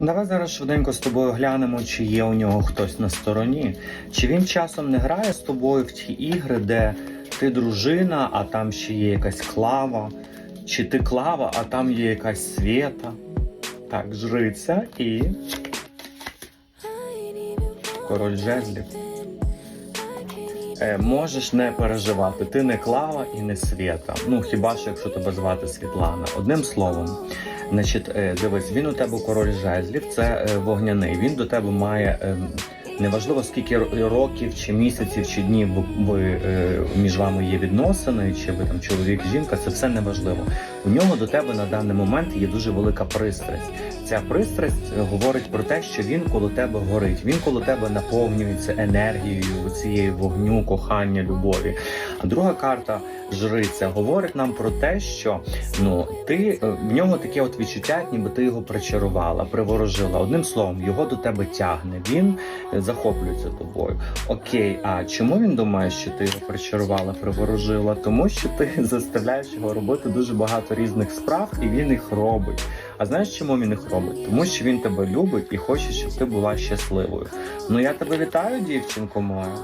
Давай зараз швиденько з тобою глянемо, чи є у нього хтось на стороні. Чи він часом не грає з тобою в ті ігри, де ти дружина, а там ще є якась клава, чи ти клава, а там є якась свята. Так, жриця і король жезлів. Е, можеш не переживати, ти не клава і не свята. Ну хіба що якщо тебе звати Світлана. Одним словом, значить, е, дивись, він у тебе король жезлів, це е, вогняний. Він до тебе має. е, Неважливо скільки років, чи місяців, чи днів ви, між вами є відносини, чи ви там чоловік, жінка, це все неважливо. У нього до тебе на даний момент є дуже велика пристрасть. Ця пристрасть говорить про те, що він коло тебе горить. Він коло тебе наповнюється енергією цієї вогню, кохання, любові. А друга карта жриця говорить нам про те, що ну ти е, в нього таке от відчуття, ніби ти його причарувала, приворожила. Одним словом, його до тебе тягне. Він е, захоплюється тобою. Окей, а чому він думає, що ти його причарувала, приворожила? Тому що ти заставляєш його робити дуже багато різних справ, і він їх робить. А знаєш, чому він їх робить? Тому що він тебе любить і хоче, щоб ти була щасливою. Ну я тебе вітаю, дівчинко моя.